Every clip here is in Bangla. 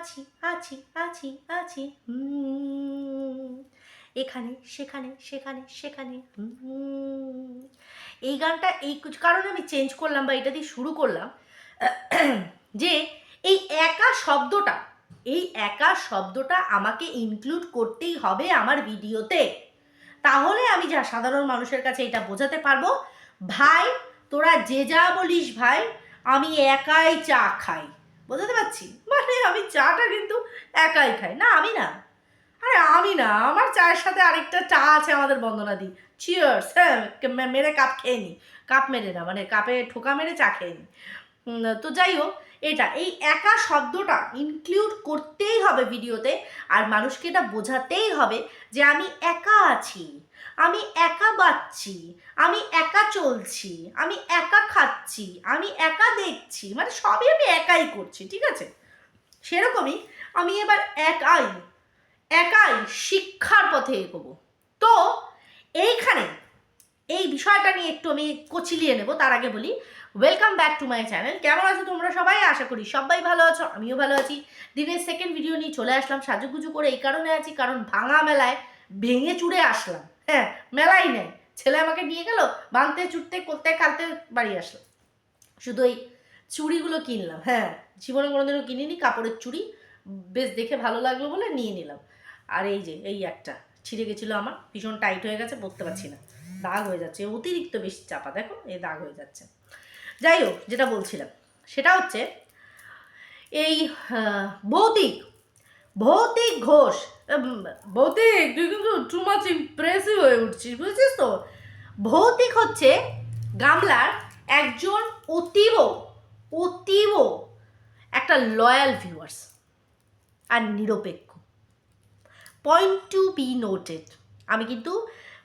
আছি আছি আছি আছি এখানে, সেখানে সেখানে সেখানে এই গানটা এই কারণে আমি চেঞ্জ করলাম বা এটা দিয়ে শুরু করলাম, যে এই একা শব্দটা, এই একা শব্দটা আমাকে ইনক্লুড করতেই হবে আমার ভিডিওতে। তাহলে আমি যা সাধারণ মানুষের কাছে এটা বোঝাতে পারব, ভাই, তোরা যে যা বলিস ভাই, আমি একাই চা খাই। বোঝাতে পারছি? মানে আমি চাটা কিন্তু একাই খাই। না, আমি না। আরে, আমি না। আমার চায়ের সাথে আরেকটা চা আছে আমাদের বন্দনা দি চিয়ার্স হ্যাঁ মেরে কাপ খেয়ে নি। কাপ মেরে না মানে কাপে ঠোকা মেরে চা খেয়ে নি। তো যাই হোক এটা, এই একা শব্দটা ইনক্লুড করতেই হবে ভিডিওতে আর মানুষকে এটা বোঝাতেই হবে যে আমি একা আছি, আমি একা বাচ্ছি আমি একা চলছি, আমি একা খাচ্ছি, আমি একা দেখছি মানে সবই আমি একাই করছি, ঠিক আছে? সেরকমই আমি এবার একাই একাই শিক্ষার পথে এগোবো। তো এইখানে এই বিষয়টা নিয়ে একটু আমি কচিলিয়ে নেব, তার আগে বলি welcome back to my channel কেমন আছো তোমরা সবাই? আশা করি সবাই ভালো আছো, আমিও ভালো আছি। দিনের সেকেন্ড ভিডিও নিয়ে চলে আসলাম সাজুগুজু করে। এই কারণে আছি, কারণ ভাঙা মেলায় ভেঙে চুড়ে আসলাম। হ্যাঁ মেলাই নেই। ছেলে আমাকে নিয়ে গেল ভাঙতে চুটতে করতে কালতে বাড়ি আসলাম শুধু ওই চুড়িগুলো কিনলাম। হ্যাঁ জীবনে কোনোদিনও কিনিনি, কাপড়ের চুড়ি। বেশ দেখে ভালো লাগল বলে নিয়ে নিলাম। আর এই যে, এই একটা ছিঁড়ে গেছিল আমার। ভীষণ টাইট হয়ে গেছে পরতে পারছি না। দাগ হয়ে যাচ্ছে। অতিরিক্ত বেশি চাপা, দেখো এই দাগ হয়ে যাচ্ছে। যাই হোক যেটা বলছিলাম সেটা হচ্ছে এই ভৌতিক ভৌতিক ঘোষ ভৌতিক তুই কিন্তু টু মাচ ইমপ্রেসিভ হয়ে উঠছিস বুঝছিস তো? ভৌতিক হচ্ছে গামলার একজন অতীব অতীব একটা লয়াল ভিউয়ার্স আর নিরপেক্ষ। পয়েন্ট টু বি নোটেড আমি কিন্তু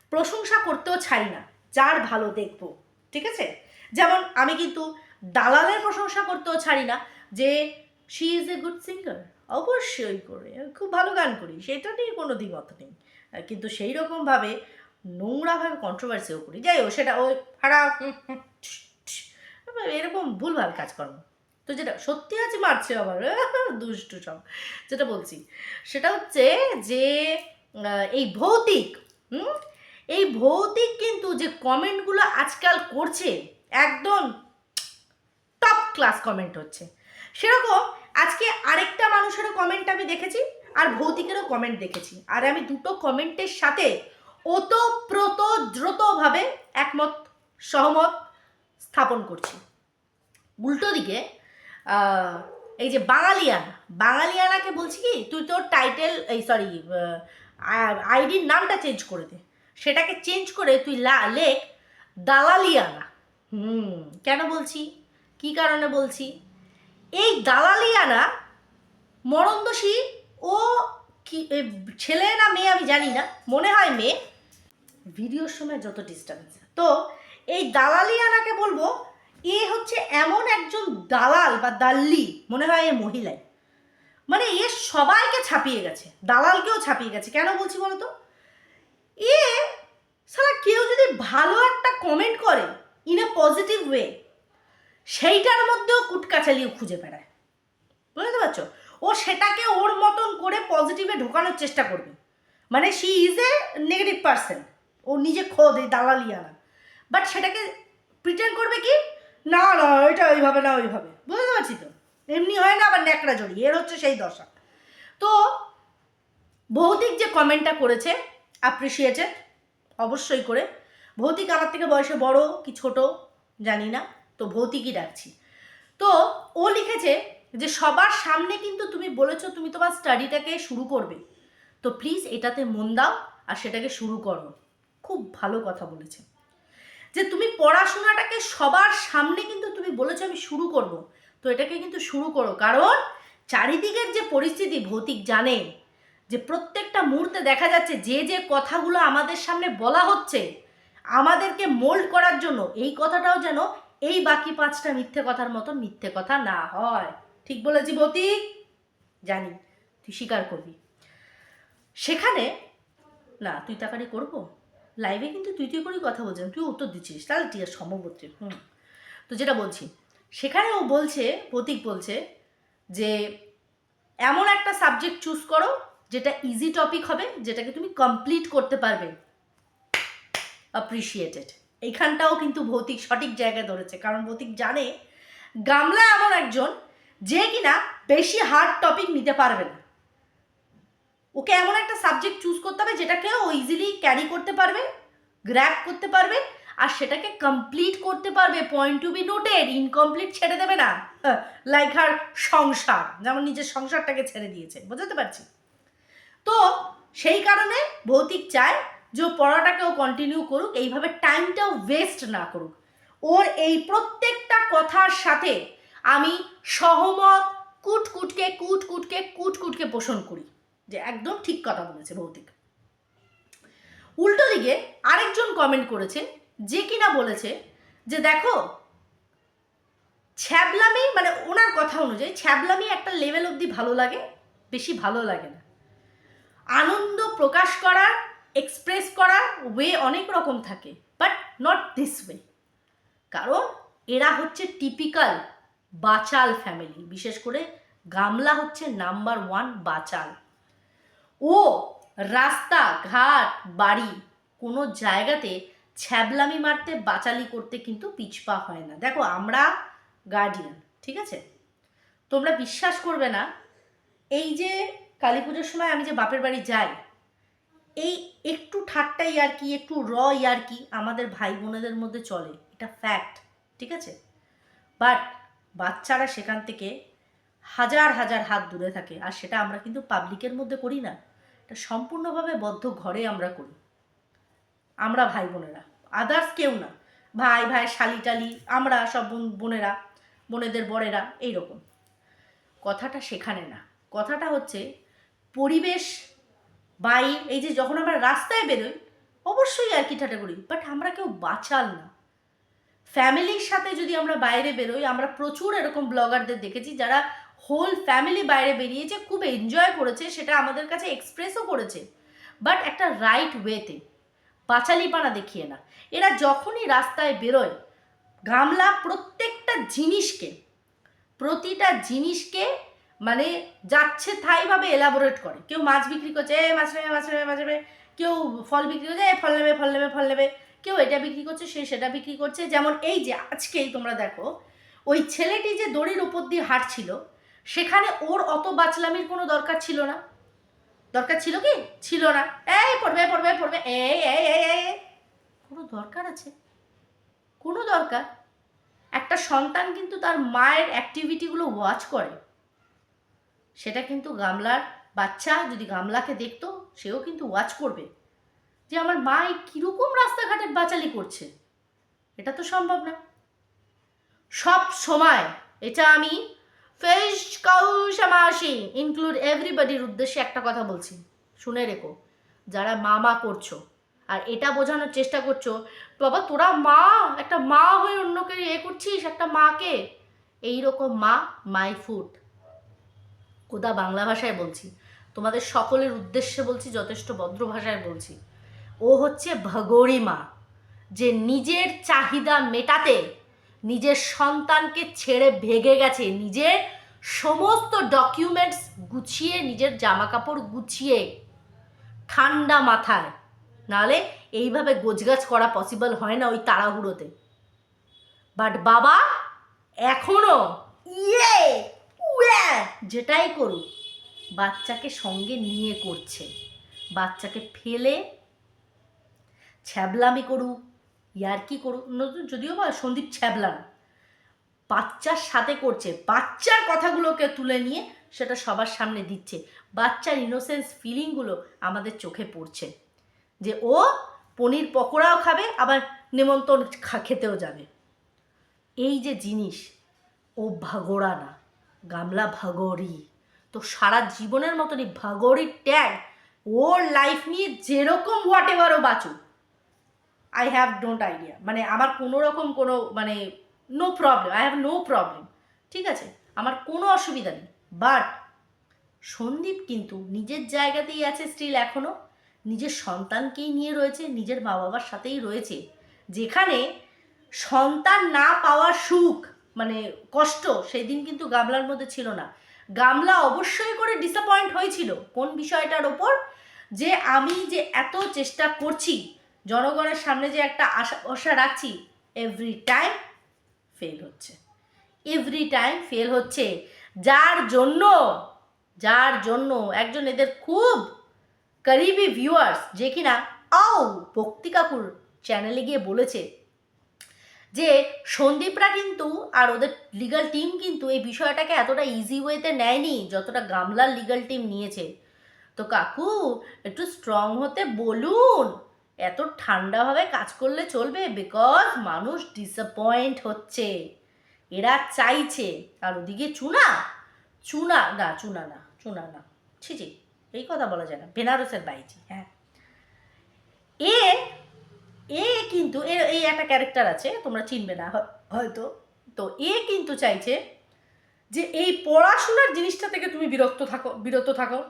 প্রশংসা করতেও ছাড়ি না যার ভালো দেখব ঠিক আছে? যেমন আমি কিন্তু দালালের প্রশংসা করতেও ছাড়ি না যে she is a good singer অবশ্যই করে খুব ভালো গান করি, সেটা নিয়ে কোনো দ্বিমত নেই। কিন্তু সেই রকমভাবে নোংরাভাবে কন্ট্রোভার্সিও করি। যাই হোক, সেটা ওই হারা এরকম ভুলভাল কাজকর্ম। তো যেটা সত্যি আছে, মারছে আবার দুষ্টু সব। যেটা বলছি, সেটা হচ্ছে যে এই ভৌতিক এই ভৌতিক কিন্তু যে কমেন্টগুলো আজকাল করছে একদম টপ ক্লাস কমেন্ট হচ্ছে। সেরকম আজকে আরেকটা মানুষেরও কমেন্ট আমি দেখেছি আর ভৌতিকেরও কমেন্ট দেখেছি। আর আমি দুটো কমেন্টের সাথে ওতপ্রোত দ্রুতভাবে একমত, সহমত স্থাপন করছি। উল্টো দিকে এই যে বাঙালিয়ানা, বাঙালিয়ানাকে বলছি কি, তুই তোর টাইটেল এই সরি আইডির নামটা চেঞ্জ করে দে। সেটাকে চেঞ্জ করে তুই লেখ, দালালিয়ানা। হুম, কেন বলছি? কি কারণে বলছি? এই দালালিয়ানা মরন্দসী ও কি ছেলে না মেয়ে আমি জানি না, মনে হয় মেয়ে, ভিডিওর সময় যত ডিস্টার্বেন্স তো এই দালালিয়ানাকে বলব, এ হচ্ছে এমন একজন দালাল বা দাল্লি, মনে হয় এ মহিলাই। মানে এ সবাইকে ছাপিয়ে গেছে, দালালকেও ছাপিয়ে গেছে, কেন বলছি বলো তো এ সারা কেউ যদি ভালো একটা কমেন্ট করে ইন এ পজিটিভ ওয়ে সেইটার মধ্যেও কুটকাচালিও খুঁজে বেড়ায়। বুঝতে পারছ? ও সেটাকে ওর মতন করে পজিটিভে ঢোকানোর চেষ্টা করবে। মানে she is a negative person ও নিজে খোদ, এই দালালিয়ানা বাট সেটাকে প্রিটেন্ড করবে কি? না না, এটা ওইভাবে না, ওইভাবে। বুঝতে পারছি তো? এমনি হয় না, আবার ন্যাকড়া জড়ি এর হচ্ছে সেই দশা। তো ভৌতিক যে কমেন্টটা করেছে অ্যাপ্রিসিয়েটেড অবশ্যই করে। ভৌতিক আমার থেকে বয়সে বড় কি ছোট জানি না, তো ভৌতিকই ডাকছি তো ও লিখেছে যে সবার সামনে কিন্তু তুমি বলেছ তুমি তোমার স্টাডিটাকে শুরু করবে। তো প্লিজ এটাতে মন দাও আর সেটাকে শুরু করো। খুব ভালো কথা বলেছে। যে তুমি পড়াশোনাটাকে সবার সামনে কিন্তু তুমি বলেছ আমি শুরু করব। তো এটাকে কিন্তু শুরু করো। কারণ চারিদিকের যে পরিস্থিতি ভৌতিক জানে, যে প্রত্যেকটা মুহূর্তে দেখা যাচ্ছে যে যে কথাগুলো আমাদের সামনে বলা হচ্ছে আমাদেরকে মোল্ড করার জন্য এই কথাটাও যেন এই বাকি পাঁচটা মিথ্যে কথার মতো মিথ্যে কথা না হয়। ঠিক বলেছি ভৌতিক জানি, তুই স্বীকার করবি। সেখানে, না, তুই তাকারি করব? লাইভে কিন্তু তুই তুই করেই কথা বলছেন তুই উত্তর দিচ্ছিস তাহলে ঠিক আছে সম্ভবত্রী হুম। তো যেটা বলছি, সেখানে ও বলছে, প্রতীক বলছে যে, এমন একটা সাবজেক্ট চুজ করো, যেটা ইজি টপিক হবে, যেটাকে তুমি কমপ্লিট করতে পারবে। অ্যাপ্রিসিয়েটেড এইখানটাও কিন্তু ভৌতিক সঠিক জায়গায় ধরেছে, কারণ ভৌতিক জানে গামলা এমন একজন যে কিনা বেশি হার্ড টপিক নিতে পারবে না। ওকে এমন একটা সাবজেক্ট চুজ করতে হবে যেটাকে ও ইজিলি ক্যারি করতে পারবে গ্র্যাপ করতে পারবে, আর সেটাকে কমপ্লিট করতে পারবে point to be noted incomplete ছেড়ে দেবে না। লাইক হার সংসার, যেমন নিজের সংসারটাকে ছেড়ে দিয়েছে, বুঝতে পারছি? তো সেই কারণে ভৌতিক চায় যে পড়াটাকেও কন্টিনিউ করুক, এইভাবে টাইমটাও ওয়েস্ট না করুক। ওর এই প্রত্যেকটা কথার সাথে আমি সহমত, কুটকুটকে কুটকুটকে কুটকুটকে পোষণ করি। যে একদম ঠিক কথা বলেছে ভৌতিক। উল্টো দিকে আরেকজন কমেন্ট করেছে, যে কিনা বলেছে যে দেখো, ছ্যাবলামি মানে ওনার কথা অনুযায়ী ছ্যাবলামি একটা লেভেল অবধি ভালো লাগে, বেশি ভালো লাগে না। আনন্দ প্রকাশ করার এক্সপ্রেস করার ওয়ে অনেক রকম থাকে বাট নট দিস ওয়ে কারণ এরা হচ্ছে টিপিক্যাল বাচাল ফ্যামিলি বিশেষ করে গামলা হচ্ছে নাম্বার ওয়ান বাচাল। ও রাস্তা, ঘাট, বাড়ি কোনো জায়গাতে ছ্যাবলামি মারতে, বাচালি করতে কিন্তু পিছপা হয় না। দেখো, আমরা গার্ডিয়ান ঠিক আছে? তোমরা বিশ্বাস করবে না, এই যে কালী পুজোর সময় আমি যে বাপের বাড়ি যাই এই একটু ঠাট্টা আর কি একটু র ইয়ার কি আমাদের ভাই বোনেদের মধ্যে চলে। এটা ফ্যাক্ট ঠিক আছে? বাট বাচ্চারা সেখান থেকে হাজার হাজার হাত দূরে থাকে আর সেটা আমরা কিন্তু পাবলিকের মধ্যে করি না। এটা সম্পূর্ণভাবে বদ্ধ ঘরে আমরা করি। আমরা ভাই বোনেরা। আদার্স কেউ না। ভাই ভাই, শালি, টালি, আমরা সব বোন- বোনেরা, বোনেদের বড়েরা এইরকম। কথাটা সেখানে না। কথাটা হচ্ছে, পরিবেশ বাই এই যে যখন আমরা রাস্তায় বেরোই, অবশ্যই আর কি ঠাটা করি বাট আমরা কেউ বাঁচাল না। ফ্যামিলির সাথে যদি আমরা বাইরে বেরোই, আমরা প্রচুর এরকম ব্লগারদের দেখেছি যারা হোল ফ্যামিলি বাইরে বেরিয়েছে, খুব এনজয় করেছে, সেটা আমাদের কাছে এক্সপ্রেসও করেছে। বাট একটা রাইট ওয়েতে পাঁচালিপানা দেখিয়ে না। এরা যখনই রাস্তায় বেরোয়, গামলা প্রত্যেকটা জিনিসকে, প্রতিটা জিনিসকে মানে যাচ্ছে থাইভাবে এলাবোরেট করে। কেউ মাছ বিক্রি করছে, এ, মাছ নেবে মাছ নেবে মাছ নেবে। কেউ ফল বিক্রি করছে, এ, ফল নেবে ফল নেবে ফল নেবে। কেউ এটা বিক্রি করছে, সে সেটা বিক্রি করছে। যেমন এই যে আজকেই তোমরা দেখো, ওই ছেলেটি যে দড়ির উপর দিয়ে হাঁটছিল, সেখানে ওর অত বাচলামির কোনো দরকার ছিল না। দরকার ছিল কি? ছিল না। এই, পড়বে পড়বে পড়বে। এই এই এই এই। কোনো দরকার আছে? কোনো দরকার? একটা সন্তান কিন্তু তার মায়ের অ্যাক্টিভিটিগুলো ওয়াচ করে। সেটা কিন্তু গামলার বাচ্চা যদি গামলাকে দেখতো, সেও কিন্তু ওয়াচ করবে যে আমার মা এই কীরকম রাস্তাঘাটে বাচালি করছে। এটা তো সম্ভব না। সব সময় এটা আমি ফেস কৌশমাসি ইনক্লুড এভরিবডির উদ্দেশ্যে একটা কথা বলছি। শুনে রেখো, যারা মা মা করছ, আর এটা বোঝানোর চেষ্টা করছ, বাবা তোরা মা, একটা মা হয়ে অন্যকে এ করছিস, একটা মাকে। এইরকম মা মাই ফুড কোদা বাংলা ভাষায় বলছি, তোমাদের সকলের উদ্দেশ্যে বলছি, যথেষ্ট ভদ্র ভাষায় বলছি। ও হচ্ছে ভগোরি মা, যে নিজের চাহিদা মেটাতে নিজের সন্তানকে ছেড়ে ভেগে গেছে, নিজের সমস্ত ডকুমেন্টস গুছিয়ে, নিজের জামা কাপড় গুছিয়ে ঠান্ডা মাথায়। নালে এইভাবে গোছগাছ করা পসিবল হয় না ওই তাড়াহুড়োতে। বাট বাবা, এখনও ইয়ে! যেটাই করুক, বাচ্চাকে সঙ্গে নিয়ে করছে। বাচ্চাকে ফেলে ছ্যাবলামি করুক ইয়ার্কি করুক নতুন যদিও বা সন্দীপ ছ্যাবলা না বাচ্চার সাথে করছে, বাচ্চার কথাগুলোকে তুলে নিয়ে সেটা সবার সামনে দিচ্ছে। বাচ্চার ইনোসেন্স ফিলিংগুলো আমাদের চোখে পড়ছে, যে ও পনির পকোড়াও খাবে, আবার নেমন্তন্ন খেতেও যাবে। এই যে জিনিস, ও ভাগোড়া না। গামলা ভাগরি। তো সারা জীবনের মতনই ভাগরির ট্যাগ ওর লাইফ নিয়ে যেরকম হোয়াট এভারও বাঁচুক। আই হ্যাভ ডোন্ট আইডিয়া মানে আমার কোনো রকম কোনো মানে no problem I have no problem ঠিক আছে? আমার কোনো অসুবিধা নেই। বাট সন্দীপ কিন্তু নিজের জায়গাতেই আছে স্টিল এখনও নিজের সন্তানকেই নিয়ে রয়েছে, নিজের মা বাবার সাথেই রয়েছে। যেখানে সন্তান না পাওয়ার সুখ মানে কষ্ট সেই দিন কিন্তু গামলার মধ্যে ছিল না। গামলা অবশ্যই করে ডিসঅ্যাপয়েন্ট হয়েছিল কোন বিষয়টার ওপর? যে আমি যে এত চেষ্টা করছি, জনগণের সামনে যে একটা আশা আশা রাখছি এভরি টাইম ফেল হচ্ছে। এভরি টাইম ফেল হচ্ছে। যার জন্য যার জন্য একজন এদের খুব করিবি ভিউয়ার্স যে কিনা আও ভক্তি কাকুর চ্যানেলে গিয়ে বলেছে যে সন্দীপরা কিন্তু আর ওদের লিগাল টিম কিন্তু এই বিষয়টাকে এতটা ইজি ওয়েতে নেয়নি যতটা গামলার লিগাল টিম নিয়েছে। তো কাকু, একটু স্ট্রং হতে বলুন, এত ঠান্ডাভাবে কাজ করলে চলবে? বিকজ মানুষ ডিসঅ্যাপয়েন্ট হচ্ছে। এরা চাইছে। আর ওদিকে চুনা? চুনা, না চুনা না চুনা না। ছি ছি, এই কথা বলা যায় না। বেনারসের বাইজি হ্যাঁ। এ এ কিন্তু এর এই একটা ক্যারেক্টার আছে, তোমরা চিনবে না হয়- হয়তো। তো এ কিন্তু চাইছে যে এই পড়াশোনার জিনিসটা থেকে তুমি বিরক্ত থাকো, বিরত থাকো।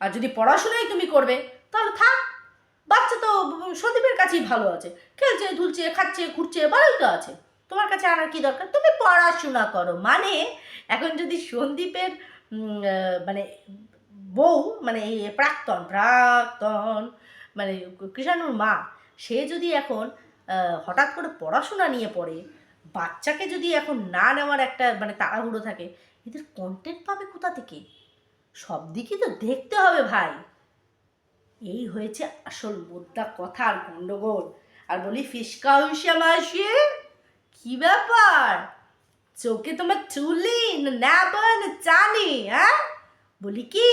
আর যদি পড়াশোনাই তুমি করবে, তাহলে থাক, বাচ্চা তো সন্দীপের কাছেই ভালো আছে। খেলছে, ধুলছে, খাচ্ছে, ঘুরছে ভালোই তো আছে। তোমার কাছে আনার কি দরকার? তুমি পড়াশোনা করো। মানে এখন যদি সন্দীপের মানে বউ মানে প্রাক্তন প্রাক্তন মানে কৃষাণুর মা সে যদি এখন হঠাৎ করে পড়াশোনা নিয়ে পড়ে, বাচ্চাকে যদি এখন না নেওয়ার একটা মানে তাড়াহুড়ো থাকে, এদের কন্টেন্ট পাবে কোথা থেকে? সব দিকই তো দেখতে হবে ভাই। এই হয়েছে আসল মুদ্রা কথা আর গন্ডগোল। আর বলি, ফিসকা হইসা মাসি, কি ব্যাপার? চোখে তোমার চুলি না না চানি হ্যাঁ? বলি কি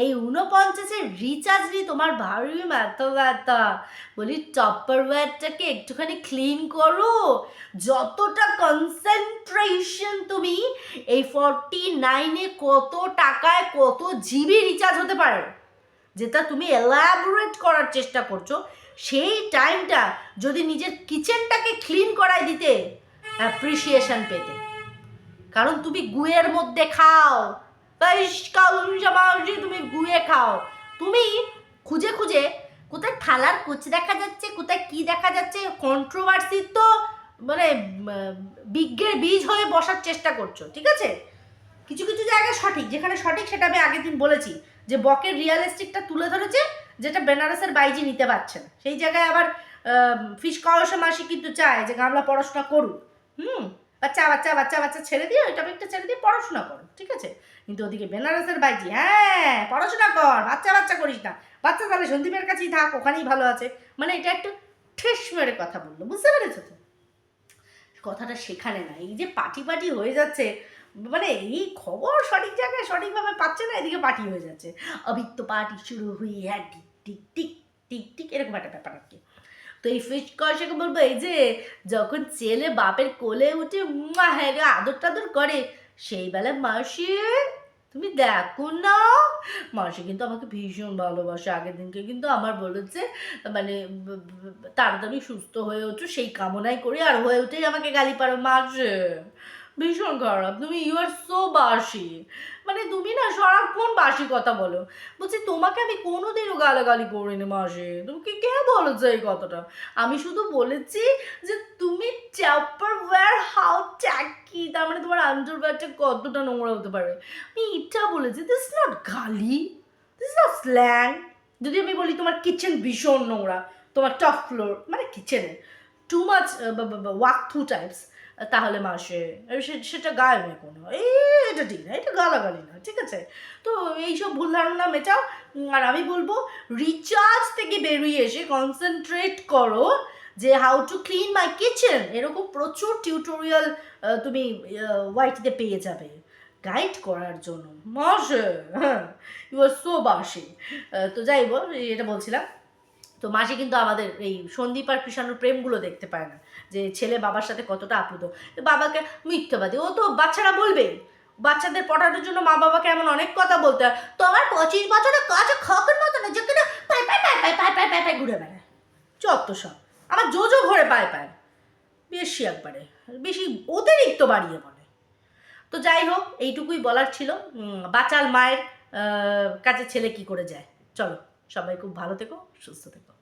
এই উনপঞ্চাশের রিচার্জ নিয়ে তোমার ভারী মাথা ব্যথা বলি টপার ওয়্যারটাকে একটুখানি ক্লিন করো। যতটা কনসেন্ট্রেশন তুমি, এই ফর্টি নাইনে কত টাকায় কত জিবি রিচার্জ হতে পারে, যেটা তুমি এলাবোরেট করার চেষ্টা করছ, সেই টাইমটা যদি নিজের কিচেনটাকে ক্লিন করায় দিতে অ্যাপ্রিসিয়েশন পেতে। কারণ তুমি গুয়ের মধ্যে খাও তুমি গুয়ে খাও। তুমি খুঁজে খুঁজে কোথায় থালার কুচ দেখা যাচ্ছে, কোথায় কি দেখা যাচ্ছে কন্ট্রোভার্সি তো মানে বিজ্ঞের বীজ হয়ে বসার চেষ্টা করছ, ঠিক আছে? কিছু কিছু জায়গায় সঠিক, যেখানে সঠিক সেটা আমি আগের দিন বলেছি, যে বকের রিয়ালিস্টিকটা তুলে ধরেছে, যেটা বেনারসের বাইজি নিতে পারছে না। সেই জায়গায় আবার ফিস কলসা মাসি কিন্তু চায় যে গামলা পড়াশোনা করুক। হুম? বাচ্চা বাচ্চা বাচ্চা বাচ্চা ছেড়ে দিয়ে ওই টপিকটা ছেড়ে দিয়ে পড়াশোনা করো, ঠিক আছে? কিন্তু ওদিকে বেনারসের বাইজি হ্যাঁ পড়াশোনা কর, বাচ্চা বাচ্চা করিস না। বাচ্চা, তাহলে সন্দীপের কাছেই থাক, ওখানেই ভালো আছে। মানে এটা একটু ঠেস মেরে কথা বলল, বুঝতে পেরেছ তো? কথাটা সেখানে না এই যে পাটি পাটি হয়ে যাচ্ছে মানে এই খবর সঠিক জায়গায় সঠিকভাবে পাচ্ছে না, এদিকে পার্টি হয়ে যাচ্ছে। অভিত্ত পার্টি শুরু হয়ে হ্যাঁ টিক টিক টিক টিক, এরকম একটা ব্যাপার আর কি। তো এই ফিশ কষাকে বলব, এই যে যখন ছেলে বাপের কোলে উঠে হ্যাঁ আদর টাদর করে, সেই বেলা মাসি, তুমি দেখো না? মাসি কিন্তু আমাকে ভীষণ ভালোবাসে। আগের দিনকে কিন্তু আমার বলেছে মানে তাড়াতাড়ি সুস্থ হয়ে ওঠো সেই কামনাই করি, আর হয়ে উঠেই আমাকে গালি পারো মাসে। ভীষণ খারাপ। তুমি ইউ আর সো বাসি। মানে তুমি না সারাক্ষণ বাসি কথা বলো। বলছি, তোমাকে আমি কোনোদিনও গালাগালি করিনি মাসে। তোমাকে কে বলেছে এই কথাটা? আমি শুধু বলেছি যে তুমি চ্যাপার ওয়্যার হাউ ট্যাকি তার মানে তোমার আন্ডারওয়্যারটা কতটা নোংরা হতে পারে। আমি এটা বলেছি দিস নট গালি। দিস নট স্ল্যাং যদি আমি বলি তোমার কিচেন ভীষণ নোংরা, তোমার টপ ফ্লোর মানে কিচেনে too much walk through types তাহলে মাসে সেটা গায়ে নেই কোনো। এই, এটা ঠিক না, এটা গালাগালি না, ঠিক আছে? তো এইসব ভুল ধারণা মেটাও। আর আমি বলব রিচার্জ থেকে বেরিয়ে এসে কনসেন্ট্রেট করো যে how to clean my kitchen এরকম প্রচুর টিউটোরিয়াল তুমি ওয়াইটিতে পেয়ে যাবে। গাইড করার জন্য। মাসে হ্যাঁ ইউ আর সো বাসি তো যাই বল, এটা বলছিলাম। তো মাসি কিন্তু আমাদের এই সন্দীপ আর কৃষাণুর প্রেমগুলো দেখতে পায় না। যে ছেলে বাবার সাথে কতটা আপ্লুত। বাবাকে মিথ্যাবাদী। ও তো বাচ্চারা বলবে বাচ্চাদের পড়ানোর জন্য মা বাবাকে এমন অনেক কথা বলতে হয়। তোমার পঁচিশ বছরের কাজ খকের মতো না যেখানে পায় পায় পায় পায় পায় পায় পায় পায় ঘুরে বেড়ায়। চত্ব সব। আমার জোজো ঘরে পায় পায়। বেশি একবারে। বেশি অতিরিক্ত বাড়িয়ে বলে। তো যাই হোক, এইটুকুই বলার ছিল। বাচাল মায়ের কাছে ছেলে কি করে যায়? চলো, সবাই খুব ভালো থেকো, সুস্থ থেকো।